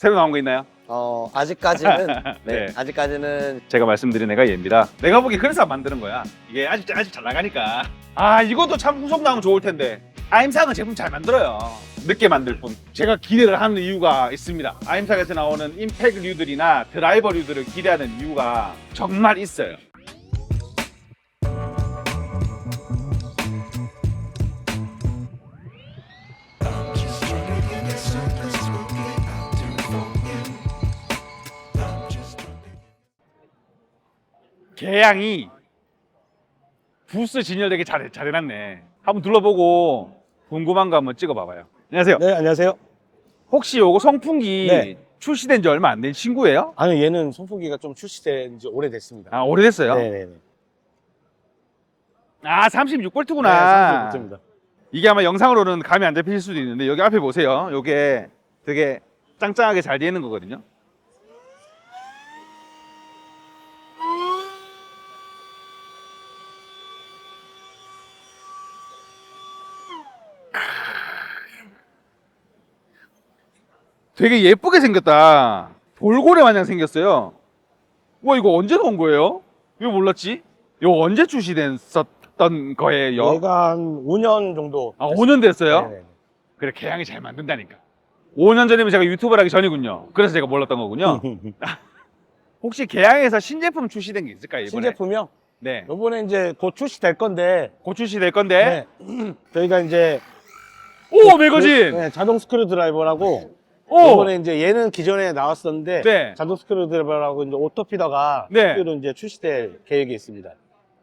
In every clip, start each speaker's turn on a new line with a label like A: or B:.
A: 새로 나온 거 있나요?
B: 어 아직까지는
A: 네.
B: 네, 아직까지는
A: 제가 말씀드린 애가 얘입니다. 내가 보기 그래서 만드는 거야. 이게 아직 아직 잘 나가니까. 아 이것도 참 후속 나오면 좋을 텐데. 아임상은 제품 잘 만들어요. 늦게 만들 뿐. 제가 기대를 하는 이유가 있습니다. 아임상에서 나오는 임팩류들이나 드라이버류들을 기대하는 이유가 정말 있어요. 개양이 부스 진열되게 잘, 잘 해놨네. 한번 둘러보고 궁금한 거 한번 찍어봐봐요. 안녕하세요.
C: 네, 안녕하세요.
A: 혹시 요거 송풍기
C: 네.
A: 출시된 지 얼마 안 된 친구예요?
C: 아니, 얘는 선풍기가 좀 출시된 지 오래됐습니다.
A: 아, 오래됐어요?
C: 네네네.
A: 아, 36볼트구나.
C: 네, 36V입니다.
A: 이게 아마 영상으로는 감이 안 잡힐 수도 있는데 여기 앞에 보세요. 요게 되게 짱짱하게 잘 되어 있는 거거든요. 되게 예쁘게 생겼다. 돌고래 마냥 생겼어요. 와 이거 언제 나온 거예요? 이거 몰랐지? 이거 언제 출시됐었던 거예요?
C: 얘가 한 5년 정도.
A: 아, 5년 됐어요?
C: 네네.
A: 그래, 개양이 잘 만든다니까. 5년 전이면 제가 유튜브를 하기 전이군요. 그래서 제가 몰랐던 거군요. 혹시 개양에서 신제품 출시된 게 있을까요, 이번에?
C: 신제품이요?
A: 네.
C: 요번에 이제 곧 출시될 건데.
A: 곧 출시될 건데.
C: 네. 저희가 이제.
A: 오, 매거진!
C: 네, 자동 스크류 드라이버라고.
A: 오!
C: 요번에 이제 얘는 기존에 나왔었는데.
A: 네.
C: 자동 스크류 드라이버라고 이제 오토피더가.
A: 네.
C: 새로 이제 출시될 계획이 있습니다.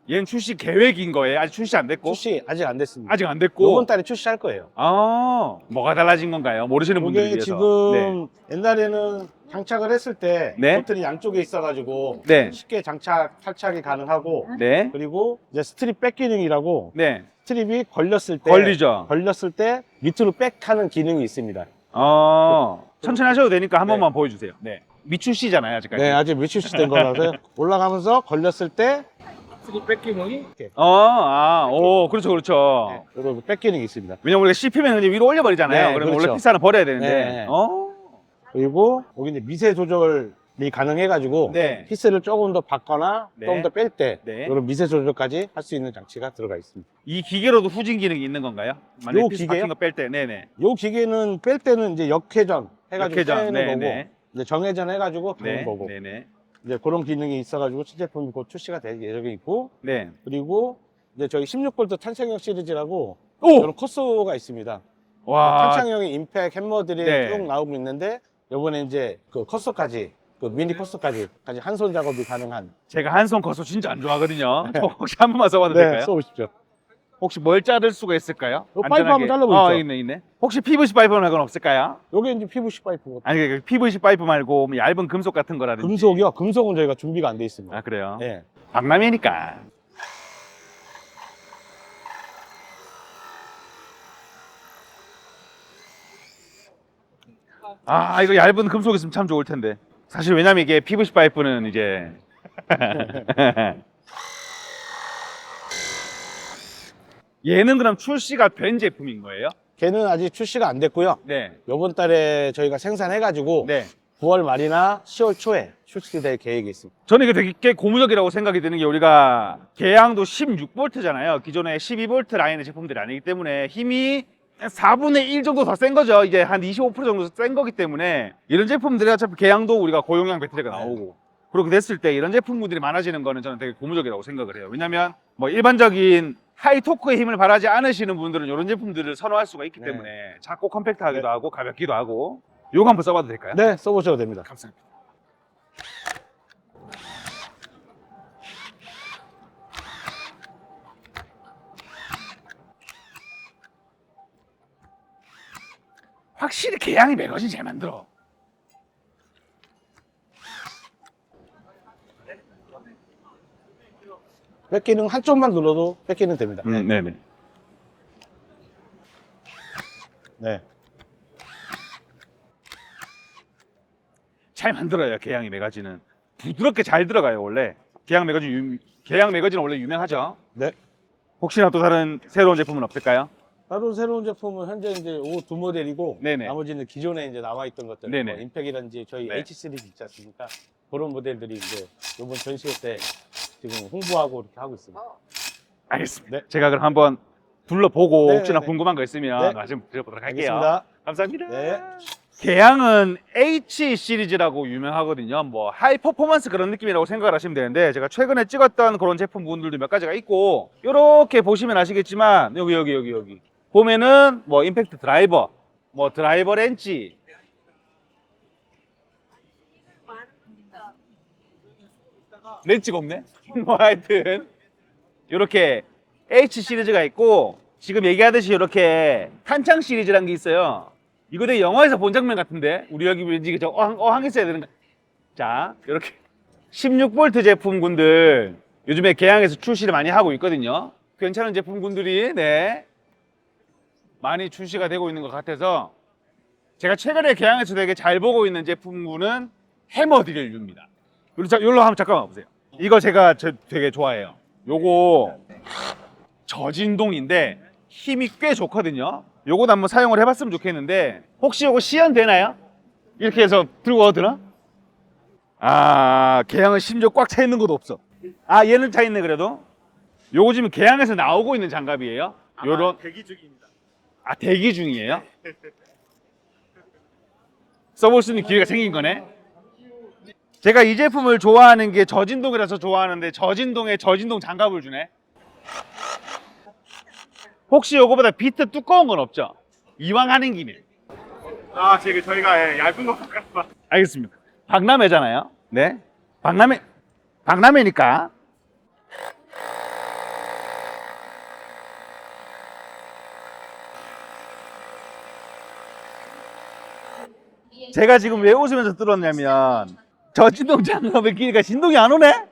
A: 얘는 출시 계획인 거예요? 아직 출시 안 됐고?
C: 출시 아직 안 됐습니다.
A: 아직 안 됐고?
C: 이번 달에 출시할 거예요.
A: 아, 뭐가 달라진 건가요? 모르시는 분들을
C: 이게
A: 위해서.
C: 지금 옛날에는 장착을 했을 때
A: 네.
C: 버튼이 양쪽에 있어가지고
A: 네.
C: 쉽게 장착 탈착이 가능하고
A: 네. 네.
C: 그리고 이제 스트립 백 기능이라고
A: 네.
C: 스트립이 걸렸을 때
A: 걸리죠?
C: 걸렸을 때 밑으로 백하는 기능이 있습니다.
A: 어, 천천히 하셔도 되니까 한
C: 네.
A: 번만 보여주세요. 네. 미출시잖아요, 아직까지.
C: 네, 아직 미출시된 거라서 올라가면서 걸렸을 때백 기능이 이렇게
A: 어, 아, 오, 그렇죠, 그렇죠.
C: 네, 이런 백 기능이 있습니다.
A: 왜냐면 우리가 씹히면 그냥 위로 올려버리잖아요.
C: 네,
A: 그러면
C: 그렇죠.
A: 원래 피사는 버려야 되는데.
C: 네.
A: 어?
C: 그리고 여기 이제 미세 조절이 가능해가지고
A: 네.
C: 피스를 조금 더 받거나
A: 네.
C: 조금 더 뺄 때
A: 네.
C: 이런 미세 조절까지 할 수 있는 장치가 들어가 있습니다.
A: 이 기계로도 후진 기능이 있는 건가요? 만약에
C: 요
A: 피스
C: 기계요?
A: 박힌 거뺄 때, 네네.
C: 요 기계는 뺄 때는 이제 역회전 해가지고
A: 역회전,
C: 빼는
A: 네,
C: 거고
A: 네.
C: 이제 정회전 해가지고 가는
A: 네,
C: 거고
A: 네네.
C: 이제 그런 기능이 있어가지고 신제품이 곧 출시가 될 예정이 있고
A: 네.
C: 그리고 이제 저희 16V 탄창형 시리즈라고
A: 오!
C: 이런 코스가 있습니다.
A: 와.
C: 탄창형의 임팩 해머들이
A: 네.
C: 쭉 나오고 있는데 이번에 이제 그 커서까지 그 미니 커서까지 까지 한 손 작업이 가능한
A: 제가 한손 커서 진짜 안 좋아하거든요. 혹시 한 번만 써봐도 될까요?
C: 네, 써보십시오.
A: 혹시 뭘 자를 수가 있을까요?
C: 요 파이프 한번 잘라보시죠.
A: 어, 있네, 있네. 혹시 PVC 파이프 말고는 없을까요?
C: 요게 이제 PVC 파이프고
A: 아니, 그 PVC 파이프 말고 뭐 얇은 금속 같은 거라든지.
C: 금속이요. 금속은 저희가 준비가 안 돼 있습니다.
A: 아, 그래요?
C: 네.
A: 박람회니까. 아, 이거 얇은 금속 있으면 참 좋을 텐데. 사실 왜냐면 이게 PVC 파이프는 이제 얘는 그럼 출시가 된 제품인 거예요?
C: 걔는 아직 출시가 안 됐고요.
A: 네.
C: 요번 달에 저희가 생산해가지고
A: 네.
C: 9월 말이나 10월 초에 출시될 계획이 있습니다.
A: 저는 이게 되게 고무적이라고 생각이 드는 게 우리가 개양도 16V잖아요. 기존의 12V 라인의 제품들이 아니기 때문에 힘이 4분의 1 정도 더 센 거죠. 이제 한 25% 정도 센 거기 때문에 이런 제품들이 어차피 개양도 우리가 고용량 배터리가 나오고 그렇게 됐을 때 이런 제품군들이 많아지는 거는 저는 되게 고무적이라고 생각을 해요. 왜냐면 뭐 일반적인 하이 토크의 힘을 바라지 않으시는 분들은 이런 제품들을 선호할 수가 있기
C: 네.
A: 때문에 작고 컴팩트하기도
C: 네.
A: 하고 가볍기도 하고 요거 한번 써봐도 될까요?
C: 네, 써보셔도 됩니다.
A: 감사합니다. 확실히 개양이 매거진 잘 만들어.
C: 뺏기는 한쪽만 눌러도 뺏기는 됩니다.
A: 음, 네 네.
C: 네.
A: 잘 만들어요 개양이 매거진은 부드럽게 잘 들어가요 원래 개양 매거진 유, 개양 매거진은 원래 유명하죠.
C: 네.
A: 혹시나 또 다른 새로운 제품은 없을까요?
C: 따로 새로운 제품은 현재 이제 오두 모델이고
A: 네네.
C: 나머지는 기존에 이제 나와 있던 것들
A: 네네.
C: 뭐 임팩이라든지 저희
A: 네.
C: H 시리즈 있지 않습니까? 그런 모델들이 이제 이번 전시회 때 지금 홍보하고 이렇게 하고 있습니다.
A: 알겠습니다.
C: 네.
A: 제가 그럼 한번 둘러보고
C: 네,
A: 혹시나
C: 네.
A: 궁금한 거 있으면
C: 네.
A: 말씀 드려보도록 할게요.
C: 알겠습니다.
A: 감사합니다.
C: 네.
A: 개양은 H 시리즈라고 유명하거든요. 뭐 하이 퍼포먼스 그런 느낌이라고 생각을 하시면 되는데 제가 최근에 찍었던 그런 제품분들도 몇 가지가 있고 이렇게 보시면 아시겠지만 여기 여기 여기 여기 보면은 뭐 임팩트 드라이버, 뭐 드라이버 렌치 렌치가 없네. 뭐 하여튼 이렇게 H 시리즈가 있고 지금 얘기하듯이 이렇게 탄창 시리즈란 게 있어요. 이거 되게 영화에서 본 장면 같은데 우리 여기 왠지 저 어항, 어항 있어야 되는 거. 자 이렇게 16V 제품군들 요즘에 개항에서 출시를 많이 하고 있거든요. 괜찮은 제품군들이 네 많이 출시가 되고 있는 것 같아서 제가 최근에 개항에서 되게 잘 보고 있는 제품군은 해머 드릴류입니다. 요로 자, 요로 한번 잠깐만 보세요. 이거 제가 저 되게 좋아해요. 요거 저진동인데 힘이 꽤 좋거든요. 요건 한번 사용을 해봤으면 좋겠는데 혹시 요거 시연 되나요? 이렇게 해서 들고 와드나? 아 개양은 심지어 꽉 차 있는 것도 없어. 아 얘는 차 있네 그래도. 요거 지금 개양에서 나오고 있는 장갑이에요. 요런
D: 대기 중입니다.
A: 아 대기 중이에요? 써볼 수 있는 기회가 생긴 거네. 제가 이 제품을 좋아하는 게 저진동이라서 좋아하는데 저진동에 저진동 장갑을 주네. 혹시 요거보다 비트 두꺼운 건 없죠? 이왕 하는 김에.
D: 아, 지금 저희가 예, 얇은 거 볼까봐.
A: 알겠습니다. 박람회잖아요. 네. 박람회, 박람회니까. 제가 지금 왜 웃으면서 들었냐면 저 진동 장갑을 끼니까 진동이 안 오네?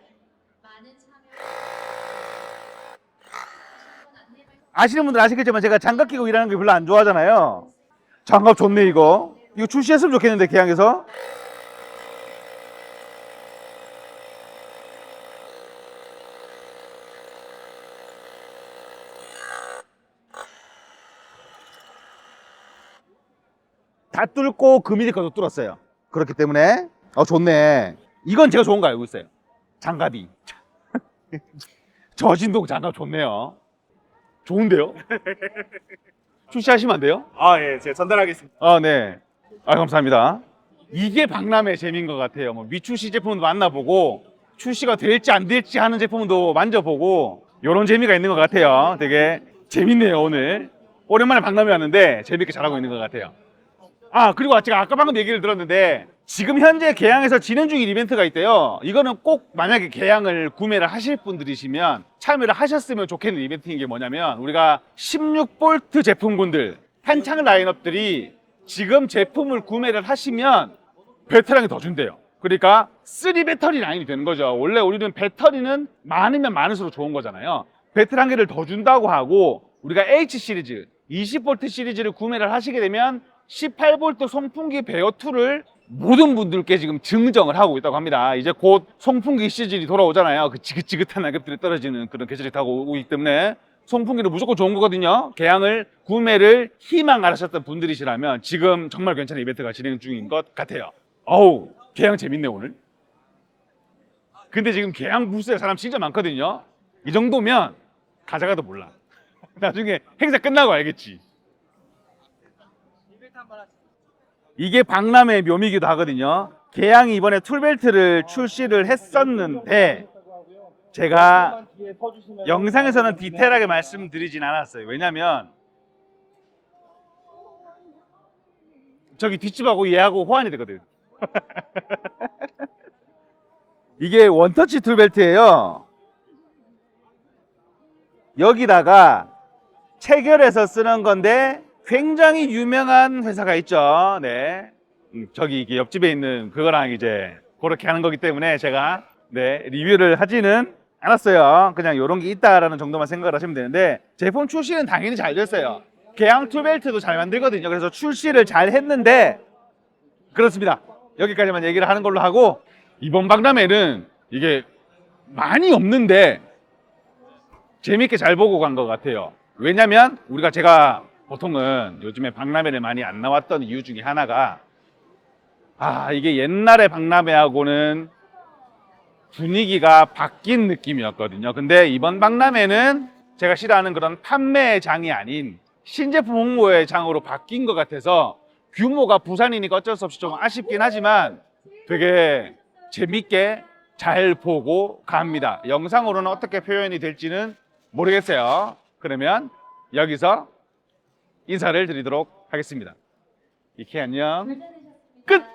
A: 아시는 분들 아시겠지만 제가 장갑 끼고 일하는 게 별로 안 좋아하잖아요. 장갑 좋네 이거. 이거 출시했으면 좋겠는데 개항에서. 다 뚫고 금이니까도 뚫었어요. 그렇기 때문에 어 좋네. 이건 제가 좋은 거 알고 있어요. 장갑이. 저진동 장갑 좋네요. 좋은데요? 출시하시면 안 돼요?
D: 아, 예, 제가 전달하겠습니다.
A: 아, 네. 아, 감사합니다. 이게 박람회 재미인 것 같아요. 뭐 미출시 제품도 만나보고 출시가 될지 안 될지 하는 제품도 만져보고 이런 재미가 있는 것 같아요. 되게 재밌네요 오늘. 오랜만에 박람회 왔는데 재밌게 잘하고 있는 것 같아요. 아 그리고 제가 아까 방금 얘기를 들었는데 지금 현재 개항에서 진행 중인 이벤트가 있대요. 이거는 꼭 만약에 개항을 구매를 하실 분들이시면 참여를 하셨으면 좋겠는 이벤트인 게 뭐냐면 우리가 16V 제품군들 한창 라인업들이 지금 제품을 구매를 하시면 배터리가 더 준대요. 그러니까 3 배터리 라인이 되는 거죠. 원래 우리는 배터리는 많으면 많을수록 좋은 거잖아요. 한 개를 더 준다고 하고 우리가 H 시리즈 20V 시리즈를 구매를 하시게 되면 18V 송풍기 베어2를 모든 분들께 지금 증정을 하고 있다고 합니다. 이제 곧 송풍기 시즌이 돌아오잖아요. 그 지긋지긋한 낙엽들이 떨어지는 그런 계절이 다고 오기 때문에 송풍기는 무조건 좋은 거거든요. 개양을 구매를 희망 하셨던 분들이시라면 지금 정말 괜찮은 이벤트가 진행 중인 것 같아요. 어우, 개양 재밌네 오늘. 근데 지금 개양 부스에 사람 진짜 많거든요. 이 정도면 가져가도 몰라. 나중에 행사 끝나고 알겠지. 이게 박람회 묘미기도 하거든요. 개양이 이번에 툴벨트를 출시를 했었는데 제가 영상에서는 디테일하게 말씀드리진 않았어요. 왜냐면 저기 뒷집하고 얘하고 호환이 되거든. 이게 원터치 툴벨트예요. 여기다가 체결해서 쓰는 건데 굉장히 유명한 회사가 있죠. 네. 음, 저기 옆집에 있는 그거랑 이제 그렇게 하는 거기 때문에 제가 네, 리뷰를 하지는 않았어요. 그냥 이런 게 있다라는 정도만 생각을 하시면 되는데 제품 출시는 당연히 잘 됐어요. 개양 툴벨트도 잘 만들거든요. 그래서 출시를 잘 했는데 그렇습니다. 여기까지만 얘기를 하는 걸로 하고 이번 박람회는 이게 많이 없는데 재밌게 잘 보고 간 것 같아요. 왜냐면 우리가 제가 보통은 요즘에 박람회를 많이 안 나왔던 이유 중에 하나가 아 이게 옛날의 박람회하고는 분위기가 바뀐 느낌이었거든요. 근데 이번 박람회는 제가 싫어하는 그런 판매장이 아닌 신제품 홍보의 장으로 바뀐 것 같아서 규모가 부산이니까 어쩔 수 없이 좀 아쉽긴 하지만 되게 재밌게 잘 보고 갑니다. 영상으로는 어떻게 표현이 될지는 모르겠어요. 그러면 여기서 인사를 드리도록 하겠습니다. 이케 안녕. 끝!